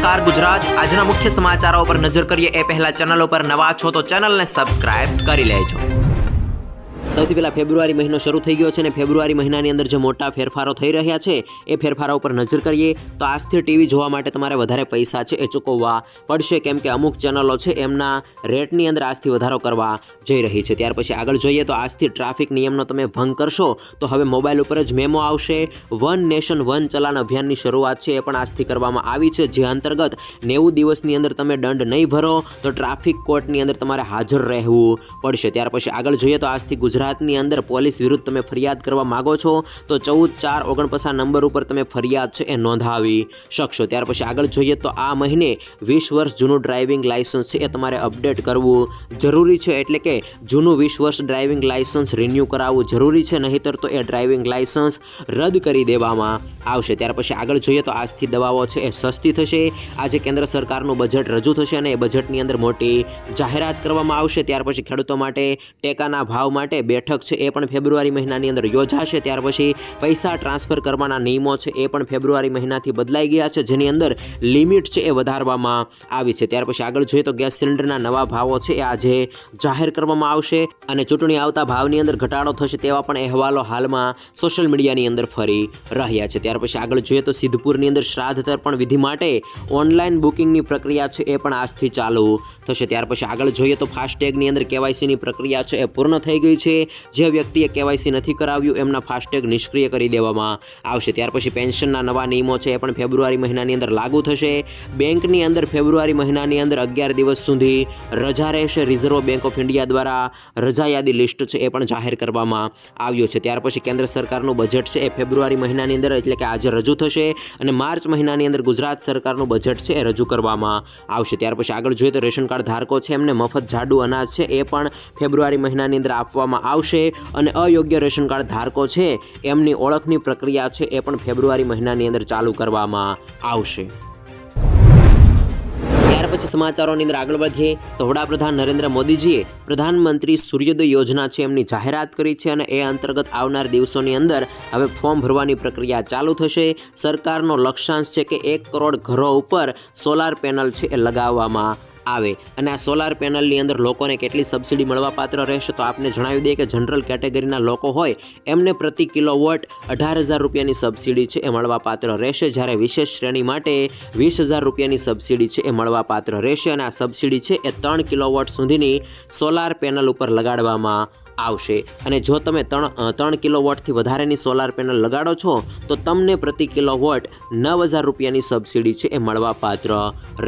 નમસ્કાર, ગુજરાત. આજના મુખ્ય સમાચારો પર નજર કરીએ એ પહેલા ચેનલ ઉપર નવા છો તો ચેનલને સબસ્ક્રાઇબ કરી લેજો. સૌથી પહેલાં ફેબ્રુઆરી મહિનો શરૂ થઈ ગયો છે અને ફેબ્રુઆરી મહિનાની અંદર જે મોટા ફેરફારો થઈ રહ્યા છે, એ ફેરફારો ઉપર નજર કરીએ તો આજથી ટીવી જોવા માટે તમારે વધારે પૈસા છે એ ચૂકવવા પડશે, કેમ કે અમુક ચેનલો છે એમના રેટની અંદર આજથી વધારો કરવા જઈ રહી છે. ત્યાર પછી આગળ જોઈએ તો આજથી ટ્રાફિક નિયમનો તમે ભંગ કરશો તો હવે મોબાઈલ ઉપર જ મેમો આવશે. વન નેશન, વન ચલાન અભિયાનની શરૂઆત છે એ પણ આજથી કરવામાં આવી છે, જે અંતર્ગત નેવું દિવસની અંદર તમે દંડ નહીં ભરો તો ટ્રાફિક કોર્ટની અંદર તમારે હાજર રહેવું પડશે. ત્યાર પછી આગળ જોઈએ તો આજથી ગુજરાતની અંદર પોલીસ વિરુદ્ધ તમે ફરિયાદ કરવા માગો છો, તો ચૌદ ચાર ઓગણપચાસ નંબર ઉપર તમે ફરિયાદ છે એ નોંધાવી શકશો. ત્યાર પછી આગળ જોઈએ તો આ મહિને વીસ વર્ષ જૂનું ડ્રાઇવિંગ લાઇસન્સ છે એ તમારે અપડેટ કરવું જરૂરી છે, એટલે કે જૂનું વીસ વર્ષ ડ્રાઇવિંગ લાઇસન્સ રિન્યૂ કરાવવું જરૂરી છે, નહીંતર તો એ ડ્રાઇવિંગ લાઇસન્સ રદ કરી દેવામાં આવશે. ત્યાર પછી આગળ જોઈએ તો આજથી દવાઓ છે એ સસ્તી થશે, આજે કેન્દ્ર સરકારનું બજેટ રજૂ થશે અને એ બજેટની અંદર મોટી જાહેરાત કરવામાં આવશે. ત્યાર પછી ખેડૂતો માટે ટેકાના ભાવ માટે બેઠક છે એ પણ ફેબ્રુઆરી મહિનાની અંદર યોજાશે. ત્યાર પછી પૈસા ટ્રાન્સફર કરવાના નિયમો છે એ પણ ફેબ્રુઆરી મહિનાથી બદલાઈ ગયા છે, જેની અંદર લિમિટ છે એ વધારવામાં આવી છે. ત્યાર પછી આગળ જોઈએ તો ગેસ સિલિન્ડરના નવા ભાવો છે એ આજે જાહેર કરવામાં આવશે અને ચૂંટણી આવતા ભાવની અંદર ઘટાડો થશે તેવા પણ અહેવાલો હાલમાં સોશિયલ મીડિયાની અંદર ફરી રહ્યા છે. ત્યાર પછી આગળ જોઈએ તો સિદ્ધપુરની અંદર શ્રાદ્ધ તર્પણ વિધિ માટે ઓનલાઈન બુકિંગની પ્રક્રિયા છે એ પણ આજથી ચાલુ થશે. ત્યાર પછી આગળ જોઈએ તો ફાસ્ટેગની અંદર કેવાયસીની પ્રક્રિયા છે એ પૂર્ણ થઈ ગઈ છે. જે વ્યક્તિએ કેવાયસી નથી કરાવ્યું, એમના ફાસ્ટેગ નિષ્ક્રિય કરી દેવામાં આવશે. ત્યાર પછી પેન્શનના નવા નિયમો છે, એ પણ ફેબ્રુઆરી મહિનાની અંદર લાગુ થશે. બેંકની અંદર ફેબ્રુઆરી મહિનાની અંદર અગિયાર દિવસ સુધી રજા રહેશે. રિઝર્વ બેંક ઓફ ઇન્ડિયા દ્વારા રજા યાદી લિસ્ટ છે, એ પણ જાહેર કરવામાં આવ્યું છે. ત્યાર પછી કેન્દ્ર સરકારનું બજેટ છે, એ ફેબ્રુઆરી મહિનાની અંદર, એટલે કે આજે રજૂ થશે. અને માર્ચ મહિનાની અંદર ગુજરાત સરકારનું બજેટ છે, એ રજૂ કરવામાં આવશે. ત્યાર પછી આગળ જોઈએ તો રેશન કાર્ડ ધારકો છે, એમને મફત જાડુ અનાજ છે, એ પણ ફેબ્રુઆરી મહિનાની અંદર આપવામાં આવશે અને અયોગ્ય રેશન કાર્ડ ધારકો છે એમની ઓળખની પ્રક્રિયા છે એ પણ ફેબ્રુઆરી મહિનાની અંદર ચાલુ કરવામાં આવશે. ત્યાર પછી સમાચારોની અંદર આગળ વધીએ તો વડાપ્રધાન નરેન્દ્ર મોદીજીએ પ્રધાનમંત્રી સૂર્યોદય યોજના છે એમની જાહેરાત કરી છે અને એ અંતર્ગત આવનાર દિવસોની અંદર હવે ફોર્મ ભરવાની પ્રક્રિયા ચાલુ થશે. સરકારનો લક્ષ્યાંશ છે કે એક કરોડ ઘરો ઉપર સોલાર પેનલ છે એ લગાવવામાં આવે અને આ સોલાર પેનલની અંદર લોકોને કેટલી સબસિડી મળવાપાત્ર રહેશે તો આપને જણાવી દઈએ કે જનરલ કેટેગરીના લોકો હોય, એમને પ્રતિ કિલોવોટ અઢાર હજાર રૂપિયાની સબસિડી છે એ મળવાપાત્ર રહેશે. જ્યારે વિશેષ શ્રેણી માટે વીસ હજાર રૂપિયાની સબસિડી છે એ મળવાપાત્ર રહેશે અને આ સબસિડી છે એ ત્રણ કિલોવોટ સુધીની સોલાર પેનલ ઉપર લગાડવામાં આવશે. અને જો તમે ત્રણ ત્રણ કિલો વોટથી વધારેની સોલાર પેનલ લગાડો છો, તો તમને પ્રતિ કિલો વોટ નવ હજાર રૂપિયાની સબસિડી છે એ મળવાપાત્ર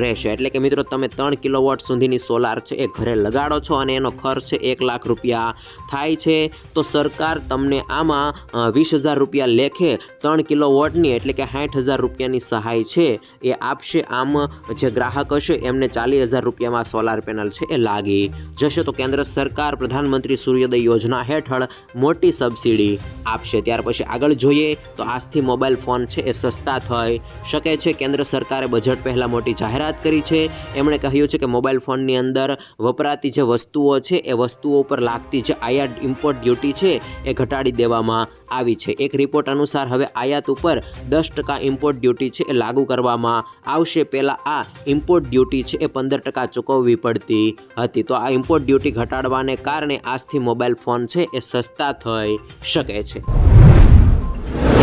રહેશે. એટલે કે મિત્રો, તમે ત્રણ કિલો વોટ સુધીની સોલાર છે એ ઘરે લગાડો છો અને એનો ખર્ચ છે એક લાખ રૂપિયા થાય છે, તો સરકાર તમને આમાં વીસ હજાર રૂપિયા લેખે ત્રણ કિલો વોટની એટલે કે સાઠ હજાર રૂપિયાની સહાય છે એ આપશે. આમ જે ગ્રાહક હશે એમને ચાલીસ હજાર રૂપિયામાં સોલાર પેનલ છે એ લાગી જશે. તો કેન્દ્ર સરકાર, પ્રધાનમંત્રી સૂર્યોદય યોજના હેઠળ મોટી સબસિડી આપશે. ત્યાર પછી આગળ જોઈએ તો આજથી મોબાઈલ ફોન છે એ સસ્તા થઈ શકે છે. કેન્દ્ર સરકારે બજેટ પહેલાં મોટી જાહેરાત કરી છે. એમણે કહ્યું છે કે મોબાઈલ ફોનની અંદર વપરાતી જે વસ્તુઓ છે એ વસ્તુઓ ઉપર લાગતી જે આયાત ઇમ્પોર્ટ ડ્યુટી છે એ ઘટાડી દેવામાં આવી છે. એક રિપોર્ટ અનુસાર હવે આયાત ઉપર દસ ટકા ઇમ્પોર્ટ ડ્યુટી છે એ લાગુ કરવામાં આવશે. પહેલાં આ ઇમ્પોર્ટ ડ્યુટી છે એ પંદર ટકા ચૂકવવી પડતી હતી. તો આ ઇમ્પોર્ટ ડ્યુટી ઘટાડવાને કારણે આજથી મોબાઈલ ફોન છે એ સસ્તા થઈ શકે છે.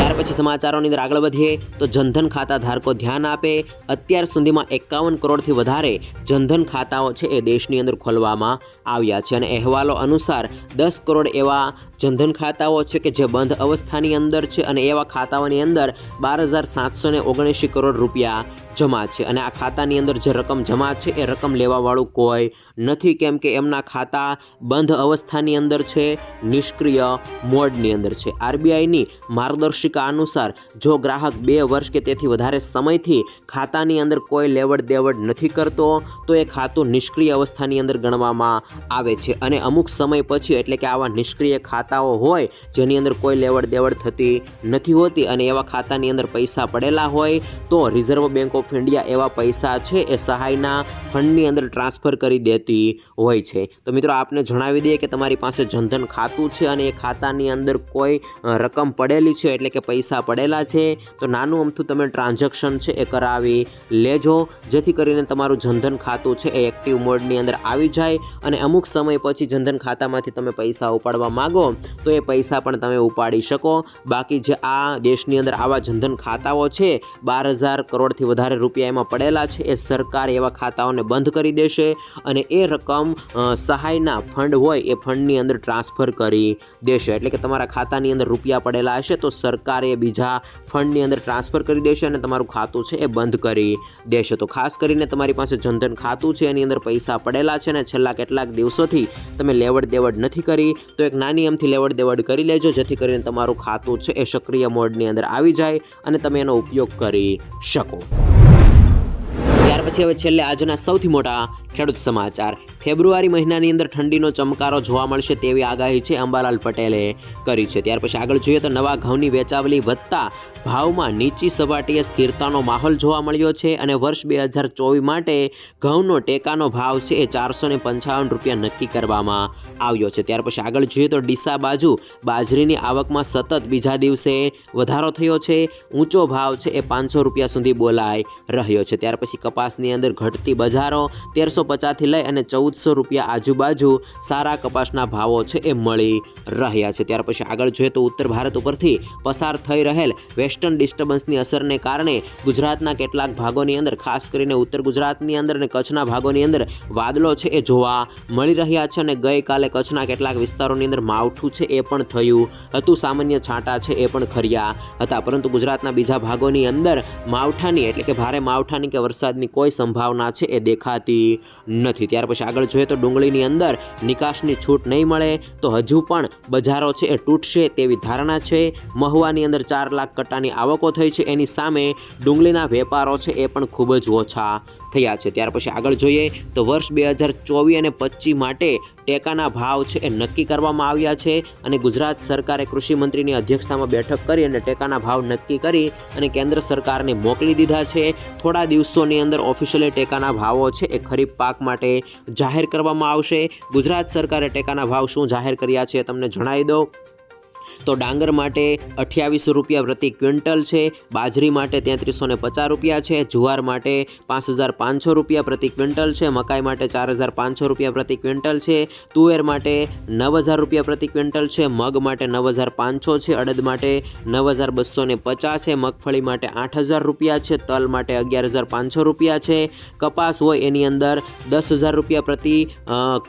ત્યાર પછી સમાચારોની અંદર આગળ વધીએ તો જનધન ખાતા ધારકો ધ્યાન આપે. અત્યાર સુધીમાં એકાવન કરોડથી વધારે જનધન ખાતાઓ છે એ દેશની અંદર ખોલવામાં આવ્યા છે. અને અહેવાલો અનુસાર દસ કરોડ એવા જનધન ખાતાઓ છે કે જે બંધ અવસ્થાની અંદર છે અને એવા ખાતાઓની અંદર બાર હજાર સાતસો ઓગણએંશી કરોડ રૂપિયા જમા છે અને આ ખાતાની અંદર જે રકમ જમા છે એ રકમ લેવાવાળું કોઈ નથી, કેમ કે એમના ખાતા બંધ અવસ્થાની અંદર છે, નિષ્ક્રિય મોડની અંદર છે. આરબીઆઈની માર્ગદર્શિકા અનુસાર જો ગ્રાહક બે વર્ષ કે તેથી વધારે સમયથી ખાતાની અંદર કોઈ લેવડ દેવડ નથી કરતો, તો એ ખાતું નિષ્ક્રિય અવસ્થાની અંદર ગણવામાં આવે છે. અને અમુક સમય પછી, એટલે કે આવા નિષ્ક્રિય ખાતાઓ હોય, જેની અંદર કોઈ લેવડ દેવડ થતી નથી હોતી અને એવા ખાતાની અંદર પૈસા પડેલા હોય, તો Reserve Bank of of India એવા પૈસા છે એ સહાયના ફંડની અંદર ટ્રાન્સફર કરી દેતી હોય છે. તો મિત્રો, આપને જણાવી દઈએ કે તમારી પાસે જનધન ખાતું છે અને એ ખાતાની અંદર કોઈ રકમ પડેલી છે એટલે કે પૈસા પડેલા છે, તો નાનું અમથું તમે ટ્રાન્ઝેક્શન છે એ કરાવી લેજો. જેથી કરીને તમારું જનધન ખાતું છે એ એક્ટિવ મોડની અંદર આવી જાય અને અમુક સમય પછી જનધન ખાતામાંથી તમે પૈસા ઉપાડવા માગો, તો એ પૈસા પણ તમે ઉપાડી શકો. બાકી જે આ દેશની અંદર આવા જનધન ખાતાઓ છે, બાર હજાર કરોડથી વધારે રૂપિયા એમાં પડેલા છે. એ સરકાર એવા ખાતાઓને બંધ કરી દેશે અને એ રકમ સહાયના ફંડ હોય એ ફંડની અંદર ટ્રાન્સફર કરી દેશે. એટલે કે તમારા ખાતાની અંદર રૂપિયા પડેલા હશે તો સરકાર એ બીજા ફંડની અંદર ટ્રાન્સફર કરી દેશે અને તમારું ખાતું છે એ બંધ કરી દેશે. તો ખાસ કરીને તમારી પાસે જનધન ખાતું છે, એની અંદર પૈસા પડેલા છે અને છેલ્લા કેટલાક દિવસોથી તમે લેવડ દેવડ નથી કરી, તો એક નાની અમથી લેવડ દેવડ કરી લેજો, જેથી કરીને તમારું ખાતું છે એ સક્રિય મોડની અંદર આવી જાય અને તમે એનો ઉપયોગ કરી શકો. ત્યાર પછી હવે છેલ્લે આજના સૌથી મોટા ખેડૂત સમાચાર. ફેબ્રુઆરી મહિનાની અંદર ઠંડીનો ચમકારો જોવા મળશે તેવી આગાહી છે અંબાલાલ પટેલે કરી છે. ત્યાર પછી આગળ જોઈએ તો નવા ઘઉંની વેચાવલી વધતા ભાવમાં નીચી સપાટીએ સ્થિરતાનો માહોલ જોવા મળ્યો છે અને વર્ષ બે હજાર ચોવીસ માટે ઘઉંનો ટેકાનો ભાવ છે એ ચારસો ને પંચાવન રૂપિયા નક્કી કરવામાં આવ્યો છે. ત્યાર પછી આગળ જોઈએ તો ડીસા બાજુ બાજરીની આવકમાં સતત બીજા દિવસે વધારો થયો છે. ઊંચો ભાવ છે એ પાંચસો રૂપિયા સુધી બોલાઈ રહ્યો છે. ત્યાર પછી કપાસની અંદર ઘટતી બજારો તેરસો પચાસથી લઈ અને ચૌદસો રૂપિયા આજુબાજુ સારા કપાસના ભાવો છે એ મળી રહ્યા છે. ત્યાર પછી આગળ જોઈએ તો ઉત્તર ભારત ઉપરથી પસાર થઈ રહેલ વેસ્ટર્ન ડિસ્ટર્બન્સની અસરને કારણે ગુજરાતના કેટલાક ભાગોની અંદર, ખાસ કરીને ઉત્તર ગુજરાતની અંદર અને કચ્છના ભાગોની અંદર વાદળો છે એ જોવા મળી રહ્યા છે અને ગઈકાલે કચ્છના કેટલાક વિસ્તારોની અંદર માવઠું છે એ પણ થયું હતું. સામાન્ય છાંટા છે એ પણ ખર્યા હતા. પરંતુ ગુજરાતના બીજા ભાગોની અંદર માવઠાની, એટલે કે ભારે માવઠાની કે વરસાદની કોઈ સંભાવના છે એ દેખાતી નથી. ત્યાર પછી આગળ જોઈએ તો ડુંગળીની અંદર નિકાસની છૂટ નહીં મળે, તો હજુ પણ બજારો છે એ તૂટશે તેવી ધારણા છે. મહુવાની અંદર ચાર લાખ કટ્ટાની આવકો થઈ છે. એની સામે ડુંગળીના વેપારો છે એ પણ ખૂબ જ ઓછા થયા છે. ત્યાર પછી આગળ જોઈએ તો વર્ષ બે હજાર ચોવીસ અને પચીસ માટે ટેકાના ભાવ છે એ નક્કી કરવામાં આવ્યા છે અને ગુજરાત સરકારે કૃષિમંત્રીની અધ્યક્ષતામાં બેઠક કરી અને ટેકાના ભાવ નક્કી કરી અને કેન્દ્ર સરકારને મોકલી દીધા છે. થોડા દિવસોની અંદર ઓફિશિયલી ટેકાના ભાવો છે એ ખરીફ પાક માટે જાહેર કરવામાં આવશે. ગુજરાત સરકારે ટેકાના ભાવ શું જાહેર કર્યા છે તમને જણાવી દઉં. તો ડાંગર માટે અઠ્યાવીસો રૂપિયા પ્રતિ ક્વિન્ટલ છે, બાજરી માટે તેત્રીસો પચાસ રૂપિયા છે, જુવાર માટે પાંચ હજાર પાંચસો રૂપિયા પ્રતિ ક્વિન્ટલ છે, મકાઈ માટે ચાર હજાર પાંચસો રૂપિયા પ્રતિ ક્વિન્ટલ છે, તુવેર માટે નવ હજાર રૂપિયા પ્રતિ ક્વિન્ટલ છે, મગ માટે નવ હજાર પાંચસો છે, અડદ માટે નવ હજાર બસો પચાસ છે, મગફળી માટે આઠ હજાર રૂપિયા છે, તલ માટે અગિયાર હજાર પાંચસો રૂપિયા છે, કપાસ હોય એની અંદર દસ હજાર રૂપિયા પ્રતિ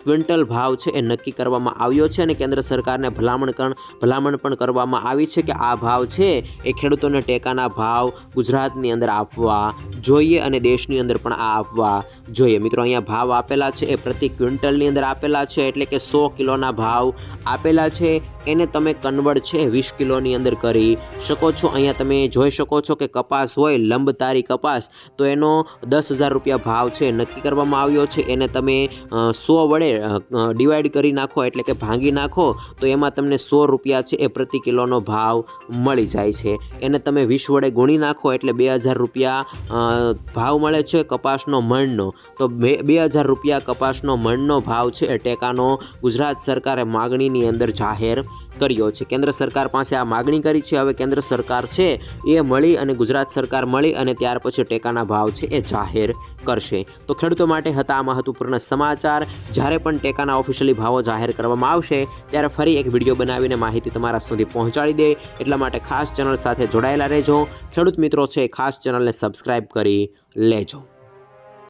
ક્વિન્ટલ ભાવ છે એ નક્કી કરવામાં આવ્યો છે અને કેન્દ્ર સરકારને ભલામણ ભલામણ પણ કરવામાં આવી છે કે આ ભાવ છે એ ખેડૂતોને ટેકાના ભાવ ગુજરાતની અંદર આપવા જોઈએ અને દેશની અંદર પણ આ આપવા જોઈએ. મિત્રો, અહીંયા ભાવ આપેલા છે, એ પ્રતિ ક્વિન્ટલની અંદર આપેલા છે, એટલે કે સો કિલોના ભાવ આપેલા છે. એને તમે કન્વર્ટ છે, વીસ કિલોની અંદર કરી શકો છો. અહીંયા તમે જોઈ શકો છો કે કપાસ હોય લંબતારી કપાસ, તો એનો દસ હજાર રૂપિયા ભાવ છે, નક્કી કરવામાં આવ્યો છે. એને તમે સો વડે ડિવાઈડ કરી નાખો, એટલે કે ભાંગી નાખો, તો એમાં તમને સો રૂપિયા છે, એ પ્રતિ કિલોનો ભાવ મળી જાય છે. એને તમે વીસ વડે ગુણી નાખો એટલે બે હજાર રૂપિયા ભાવ મળે છે કપાસનો મણનો. તો બે બે હજાર રૂપિયા કપાસનો મણનો ભાવ છે ટેકાનો ગુજરાત સરકારે માગણીની અંદર જાહેર કર્યો છે. કેન્દ્ર સરકાર પાસે આ માગણી કરી છે, હવે કેન્દ્ર સરકાર છે એ મળી અને ગુજરાત સરકાર મળી અને ત્યાર પછી ટેકાના ભાવ છે એ જાહેર કરશે. તો ખેડૂતો માટે હતા આ મહત્વપૂર્ણ સમાચાર. જ્યારે પણ ટેકાના ઓફિશિયલી ભાવો જાહેર કરવામાં આવશે, ત્યારે ફરી એક વીડિયો બનાવીને માહિતી તમારા સુધી પહોંચાડી દે એટલા માટે ખાસ ચેનલ સાથે જોડાયેલા રહેજો. ખેડૂત મિત્રો છે ખાસ ચેનલને સબસ્ક્રાઈબ કરી લેજો.